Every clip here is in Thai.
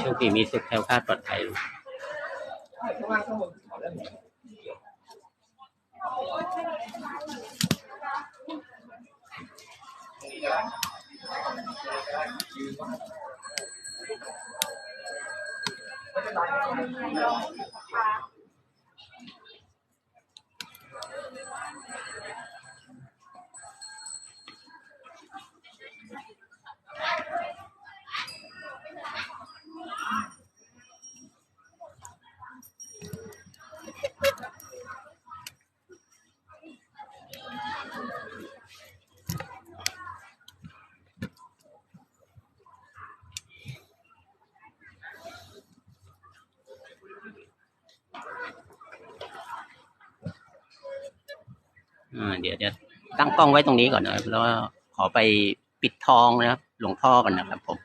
โชคดีมีสุขแค้วคาดปลอดภัยอ่าเเดี๋ยวจะตั้งกล้องไว้ตรงนี้ก่อนนะแล้วขอไปปิดทองนะครับ หลวงพ่อกันนะครับผม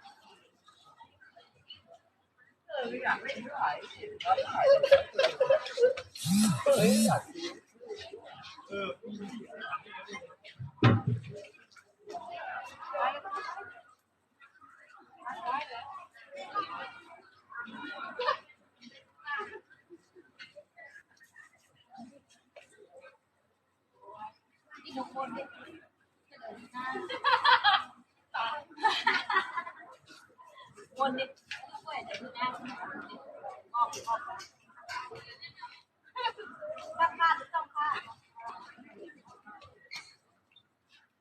คนนี้ก็อยากจะดูหน้าคุณออกออกตั้งค่าหรือต้องค่า วั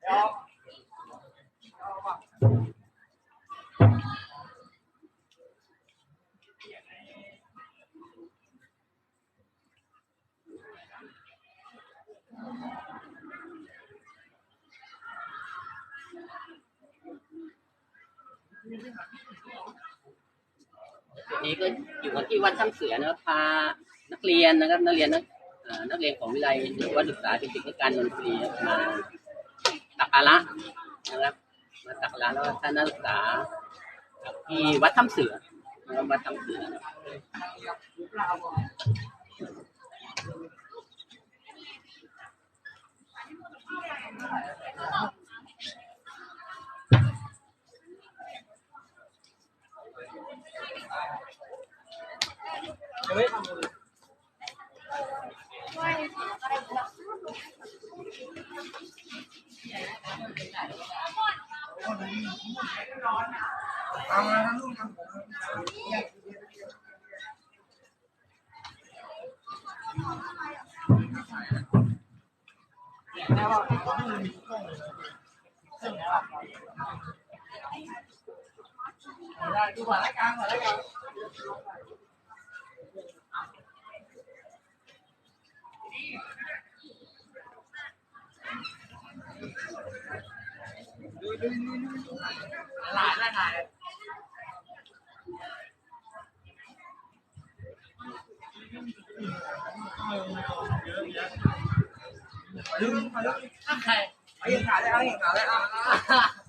นนี้ก็อยู่กันที่วัดถ้ำเสือนะครับพานักเรียนนะครับ นักเรียนนักเอ่อนักเรียนของวิทยาลัยวัดศึกษาเทคนิคการดนตรีมา กการะนะครับ มาสักการะแล้วท่านนักศึกษาที่วัดถ้ำเสือนะครับวัดถ้ำเสือ นะครับ ดูก่อนละกันก่อนละกัน หลายหลายหลายลืมมาใครเอาเห็นขาเลยเอาเห็นขาเลยอะ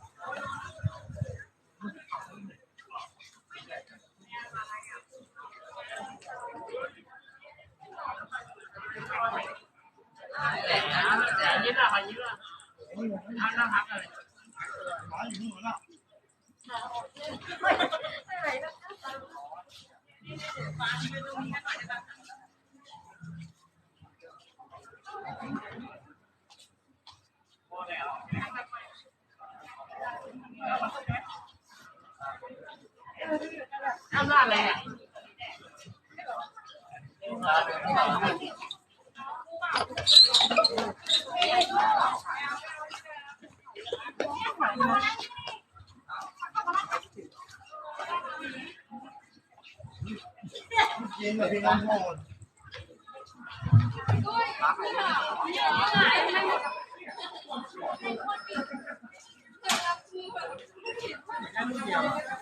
Hãy subscribe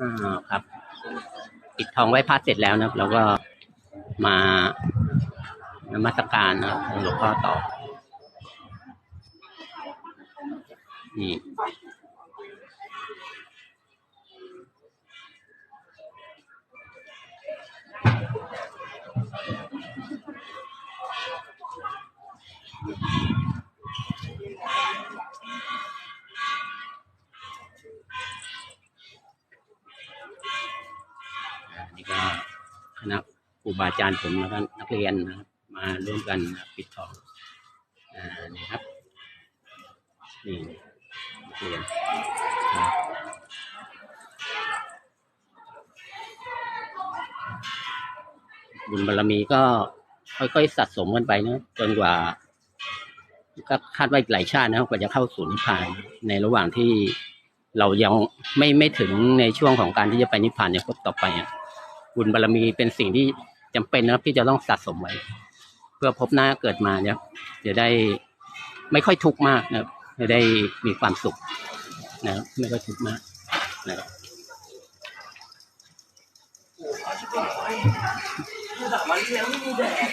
อ่าครับ ทองไหว้พระเสร็จแล้วนะครับแล้วก็มานมัสการนะครับหลวงพ่อต่อนี่ นี่ก็คณะครูบาอาจารย์ผมแล้วก็นักเรียนนะครับ มาร่วมกันปิดทองอ่านี่ครับนี่นักเรียนบุญบารรมีก็ค่อยๆสะสมกันไปนะจนกว่าก็คาดว่าหลายชาตินะครับกว่าจะเข้าสู่นิพพานในระหว่างที่เรายังไม่ไม่ถึงในช่วงของการที่จะไปนิพพานในภพต่อไปอะ บุญบารรมีเป็นสิ่งที่จำเป็นนะครับที่จะต้องสะสมไว้ เพื่อพบหน้าเกิดมาเนี่ยจะได้ไม่ค่อยทุกข์มากนะครับจะได้มีความสุขนะครับไม่ค่อยทุกข์มากนะครับมันเลี้ยงไม่มีแดด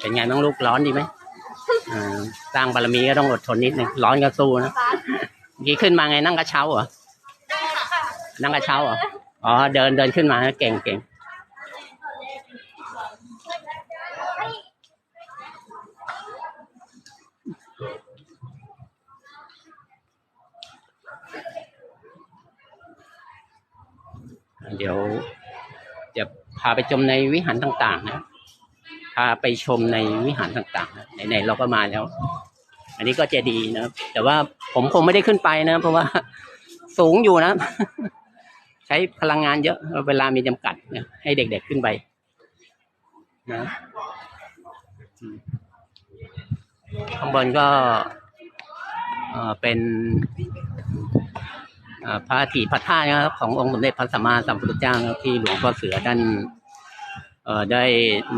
เป็นไงบ้างลูกร้อนดีไหมสร้างบารมีก็ต้องอดทนนิดนึงร้อนก็สู้นะ กี้ขึ้นมาไงนั่งกระเช้าเหรอนั่งกระเช้าเหรออ๋อเดินเดินขึ้นมาเก่งเก่งเดี๋ยวจะพาไปชมในวิหารต่าง ๆ นะพาไปชมในวิหารต่าง ๆ นะไหนๆเราก็มาแล้ว อันนี้ก็เจดีนะแต่ว่า ผมคงไม่ได้ขึ้นไปนะ เพราะว่าสูงอยู่นะ ใช้พลังงานเยอะ เวลามีจำกัดนะให้เด็กๆขึ้นไปนะข้างบนก็เป็นพระถีพระธาตุนะครับ ขององค์สมเด็จพระสัมมาสัมพุทธเจ้าที่หลวงพ่อเสือท่านได้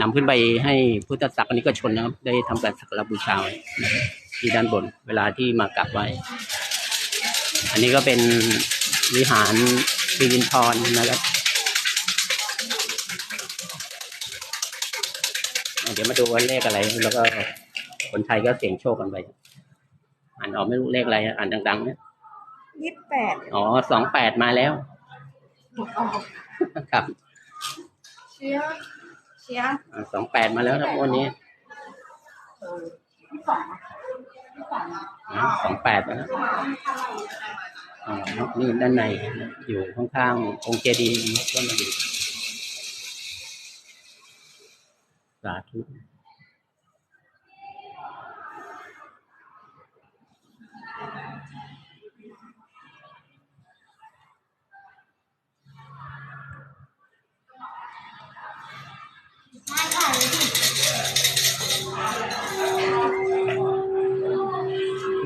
นำขึ้นไปให้พุทธศาสนิกชนนะครับ ได้ทำการสักการบูชาไว้นะ ที่ด้านบน เวลาที่มากราบไหว้ อันนี้ก็เป็นวิหารสิรินทรนะครับ เดี๋ยวมาดูว่าเลขอะไร แล้วก็คนไทยก็เสี่ยงโชคกันไป อ่านออกไม่รู้เลขอะไร อ่านดังๆเนี่ยยี่สิบแปดอ๋อสองแปดมาแล้ว ครับ เชียร์เชียร์สองแปดมาแล้วครับวันนี้ที่ สองที่สองแปดนะอ๋อนี่ด้านในอยู่ข้างๆองค์เจดีย์ก็มาดูสาธุ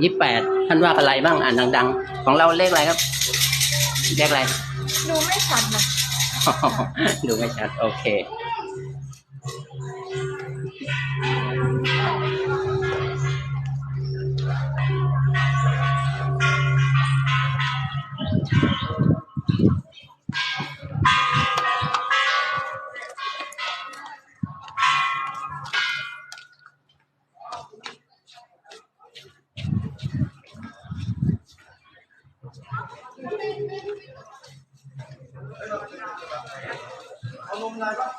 ยี่แปดท่านว่าอะไรบ้างอ่านดัง ๆ ของเราเลขอะไรครับ เลขอะไร ดูไม่ชัดนะ ดูไม่ชัด โอเค เอานมอะไรปะ